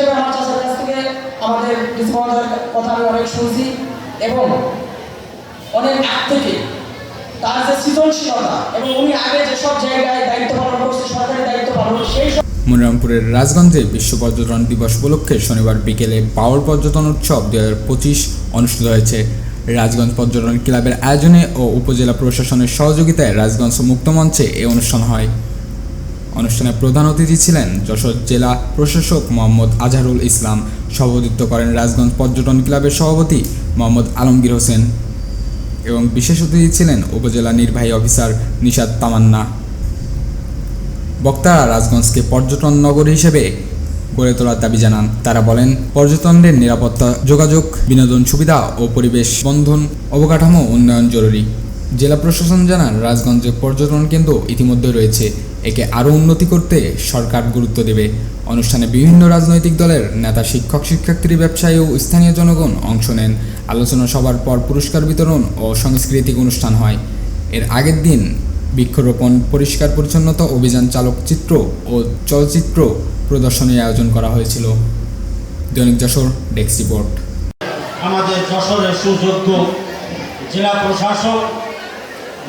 হিসেবে আমার চাচার কাছ থেকে আমাদের ডিসমাউন্টের কথা আমি অনেক শুনছি এবং অনেক আগ থেকে তার যে সৃজনশীলতা এবং উনি আগে যেসব জায়গায় দায়িত্ব পালন করছে, সরকারি দায়িত্ব পালন সেই মনিরামপুরের রাজগঞ্জে বিশ্ব পর্যটন দিবস উপলক্ষে শনিবার বিকেলে পাওয়ার পর্যটন উৎসব দু হাজার পঁচিশ অনুষ্ঠিত হয়েছে। রাজগঞ্জ পর্যটন ক্লাবের আয়োজনে ও উপজেলা প্রশাসনের সহযোগিতায় রাজগঞ্জ মুক্ত মঞ্চে এই অনুষ্ঠান হয়। অনুষ্ঠানে প্রধান অতিথি ছিলেন যশোর জেলা প্রশাসক মোহাম্মদ আজহারুল ইসলাম, সভাপতিত্ব করেন রাজগঞ্জ পর্যটন ক্লাবের সভাপতি মোহাম্মদ আলমগীর হোসেন এবং বিশেষ অতিথি ছিলেন উপজেলা নির্বাহী অফিসার নিশাদ তামান্না। বক্তারা রাজগঞ্জকে পর্যটন নগর হিসেবে গড়ে তোলার দাবি জানান। তারা বলেন, পর্যটনদের নিরাপত্তা, যোগাযোগ, বিনোদন সুবিধা ও পরিবেশ বন্ধন অবকাঠামো উন্নয়ন জরুরি। জেলা প্রশাসন জানান, রাজগঞ্জে পর্যটন কেন্দ্র ইতিমধ্যে রয়েছে। একে আরও উন্নতি করতে সরকার গুরুত্ব দেবে। অনুষ্ঠানে বিভিন্ন রাজনৈতিক দলের নেতা শিক্ষক শিক্ষার্থী ব্যবসায়ী ও স্থানীয় জনগণ অংশ নেন। আলোচনা সভার পর পুরস্কার বিতরণ ও সাংস্কৃতিক অনুষ্ঠান হয়। এর আগের দিন বৃক্ষরোপণ পরিষ্কার পরিচ্ছন্নতা অভিযান চালকচিত্র ও চলচ্চিত্র প্রদর্শনীর আয়োজন করা হয়েছিল। দৈনিক যশোর ডেস্ক রিপোর্ট। আমাদের যশোরের সুযোগ্য জেলা প্রশাসক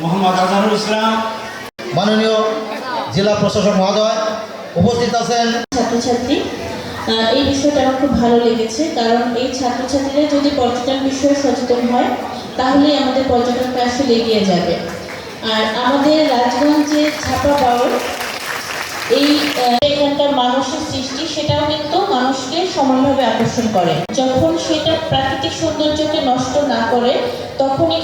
মোহাম্মদ আজহারুল ইসলাম। মাননীয় জেলা প্রশাসক মহোদয় উপস্থিত আছেন। ছাত্রছাত্রী এই বিষয়টা আমার খুব ভালো লেগেছে, কারণ এই ছাত্রছাত্রীরা যদি পর্যটন বিষয়ে সচেতন হয়, তাহলেই আমাদের পর্যটনটা আসলে এগিয়ে যাবে। আর আমাদের রাজগঞ্জে ছাপা পাওয়ার এই এখানকার মানুষের সৃষ্টি, সেটাও কিন্তু মানুষকে সমানভাবে আকর্ষণ করে। যখন সেটা প্রাকৃতিক সৌন্দর্যকে নষ্ট না করে, তখনই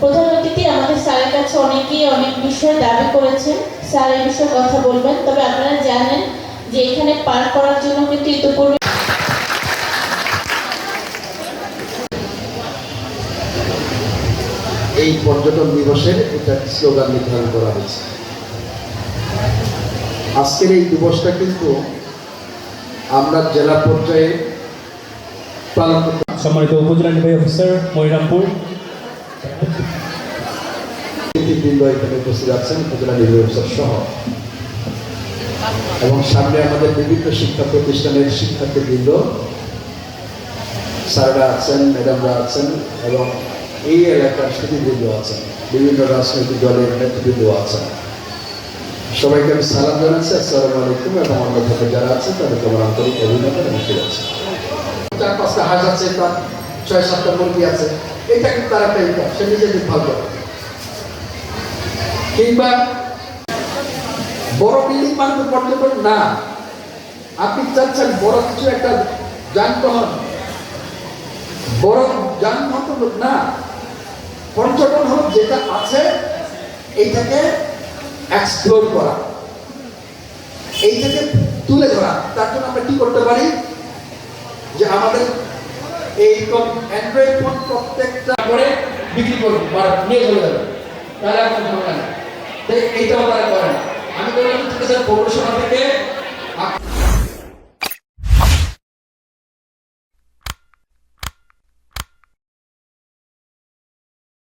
প্রধান অতিথি আমাদের স্যারের কাছে অনেকেই অনেক বিষয়ে দাবি করেছেন। স্যার এই বিষয়ে কথা বলবেন। তবে আপনারা জানেন যে এখানে পার করার জন্য কিন্তু ইতিপূর্বে এই পর্যটন দিবসের এটা স্লোগান নির্ধারণ করা হয়েছে। আজকের এই দিবসটা কিন্তু আমরা জেলা পর্যায়ে পালন করতে সম্মানিত উপজেলা নির্বাহী অফিসার মনিরামপুর। বৃন্দ এখানে উপস্থিত আছেন উপজেলা নির্বাহী সহ। এবং সামনে আমাদের বিভিন্ন শিক্ষা প্রতিষ্ঠানের শিক্ষার্থীবৃন্দ, স্যাররা আছেন, ম্যাডামরা আছেন, এবং এই এলাকার সুদীবৃন্দ আছেন, বিভিন্ন রাজনৈতিক দলের নেতৃবৃন্দ আছেন। সবাইকে আমি সালাম জানাচ্ছি, আসসালামু আলাইকুম, এবং অন্য থেকে যারা আছে তাদেরকে আমার আন্তরিক অভিনন্দন এবং শুভেচ্ছা। চার পাঁচটা হাঁস আছে তার ছয় সাতটা মুরগি আছে। এটা কিন্তু তার একটা সে নিজে ভালো কিংবা বড় বিল্ডিং তো পর্যটন না, আপনি চাচ্ছেন বড় কিছু একটা যানবাহন, বড় যানবাহন না, পর্যটন হল যেটা আছে, এইটাকে এক্সপ্লোর করা, এইটাকে তুলে ধরা। তার জন্য আমরা কি করতে পারি? যে আমাদের এই অ্যান্ড্রয়েড ফোন প্রত্যেকটা করে বিক্রি করব নিয়ে চলে যাবে। তাহলে তাই এইটাও তারা করে না আমি বললাম ঠিক আছে পৌরসভা থেকে